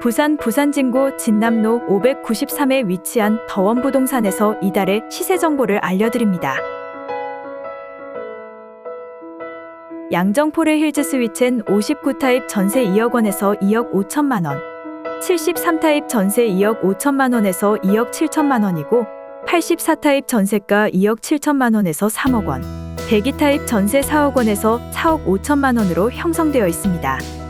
부산 부산진구 진남로 593에 위치한 더원부동산에서 이달의 시세 정보를 알려드립니다. 양정포레 힐즈 스위첸 59타입 전세 2억 원에서 2억 5천만 원, 73타입 전세 2억 5천만 원에서 2억 7천만 원이고 84타입 전세가 2억 7천만 원에서 3억 원, 102타입 전세 4억 원에서 4억 5천만 원으로 형성되어 있습니다.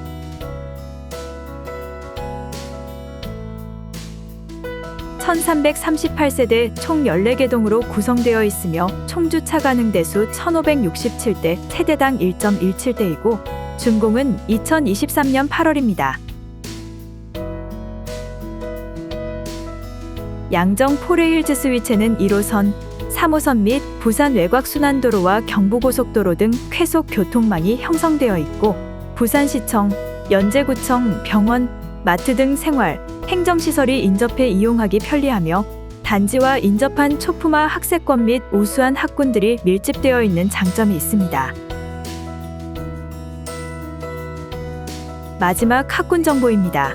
(1338세대) 총 14개 동으로 구성되어 있으며 총주차 가능 대수 1567대 세대당 1.17대이고 준공은 2023년 8월입니다. 양정 포레힐즈 스위체는 1호선, 3호선 및 부산 외곽순환도로와 경부고속도로 등 쾌속 교통망이 형성되어 있고 부산시청, 연제구청, 병원, 마트 등 생활, 행정시설이 인접해 이용하기 편리하며 단지와 인접한 초품화 학세권 및 우수한 학군들이 밀집되어 있는 장점이 있습니다. 마지막 학군 정보입니다.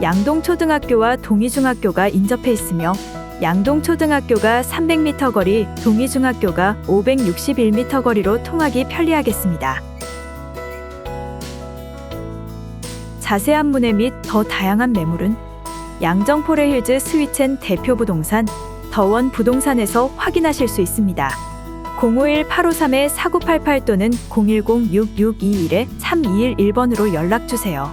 양동초등학교와 동희중학교가 인접해 있으며 양동초등학교가 300m 거리, 동희중학교가 561m 거리로 통하기 편리하겠습니다. 자세한 문의 및 더 다양한 매물은 양정포레힐즈 스위첸 대표 부동산 더원 부동산에서 확인하실 수 있습니다. 051-853-4988 또는 010-6621-3211번으로 연락 주세요.